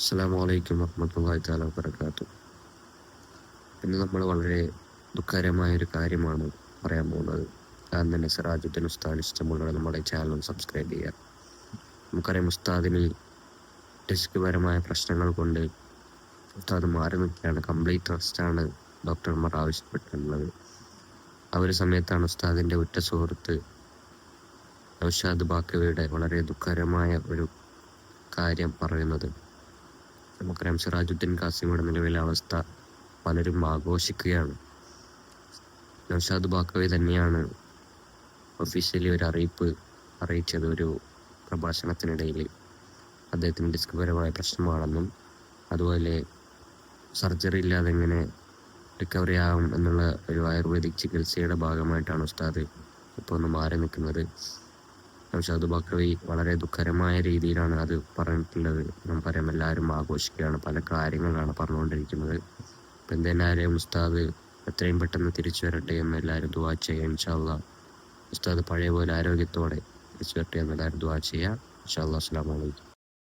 അസ്സാം വലൈക്കും വർഹമത്തല്ലാഹി താല വബർക്കാത്തു ഇന്ന് നമ്മൾ വളരെ ദുഃഖകരമായ ഒരു കാര്യമാണ് പറയാൻ പോകുന്നത്. കാരണം തന്നെ സിറാജുദ്ദീൻ ഉസ്താദ് ഇഷ്ടമുള്ള നമ്മുടെ ചാനൽ സബ്സ്ക്രൈബ് ചെയ്യുക. നമുക്കറിയാം ഉസ്താദിന് ഡിസ്ക് പരമായ പ്രശ്നങ്ങൾ കൊണ്ട് ഉസ്താദ് മാറി നിൽക്കുകയാണ്. കംപ്ലീറ്റ് റെസ്റ്റാണ് ഡോക്ടർമാർ ആവശ്യപ്പെട്ടിട്ടുള്ളത്. ആ ഒരു സമയത്താണ് ഉസ്താദിന്റെ ഉറ്റ സുഹൃത്ത് നൗഷാദ് ബാക്കിയുടെ വളരെ ദുഃഖകരമായ ഒരു കാര്യം പറയുന്നത്. നമുക്കറിയാം സിറാജുദ്ദീൻ കാസിമയുടെ നിലവിലെ അവസ്ഥ പലരും ആഘോഷിക്കുകയാണ്. നൗഷാദ് ബാക്കവി തന്നെയാണ് ഒഫീഷ്യലി ഒരു അറിയിപ്പ് അറിയിച്ചത് ഒരു പ്രഭാഷണത്തിനിടയിൽ. അദ്ദേഹത്തിന് ഡിസ്ക് പരമായ പ്രശ്നമാണെന്നും അതുപോലെ സർജറി ഇല്ലാതെ എങ്ങനെ റിക്കവറി ആകും എന്നുള്ള ഒരു ആയുർവേദിക് ചികിത്സയുടെ ഭാഗമായിട്ടാണ് ഉസ്താദ് ഇപ്പോൾ ഒന്ന് മാറി നിൽക്കുന്നത്. നൗഷാദ് ബക്രവി വളരെ ദുഃഖകരമായ രീതിയിലാണ് അത് പറഞ്ഞിട്ടുള്ളത്. നമുക്കറിയാം എല്ലാവരും ആഘോഷിക്കുകയാണ് പല കാര്യങ്ങളാണ് പറഞ്ഞുകൊണ്ടിരിക്കുന്നത്. എന്തായാലും ഉസ്താദ് എത്രയും പെട്ടെന്ന് തിരിച്ചു വരട്ടെ എന്ന് എല്ലാവരും ദുവാ ചെയ്യുക ഇൻഷാല്ല ഉസ്താദ് പഴയ പോലെ ആരോഗ്യത്തോടെ തിരിച്ചു വരട്ടെ എന്ന് എല്ലാവരും ദുവാ ചെയ്യുക. ഇൻഷാല്ലാ അസ്സാം വലൈക്കും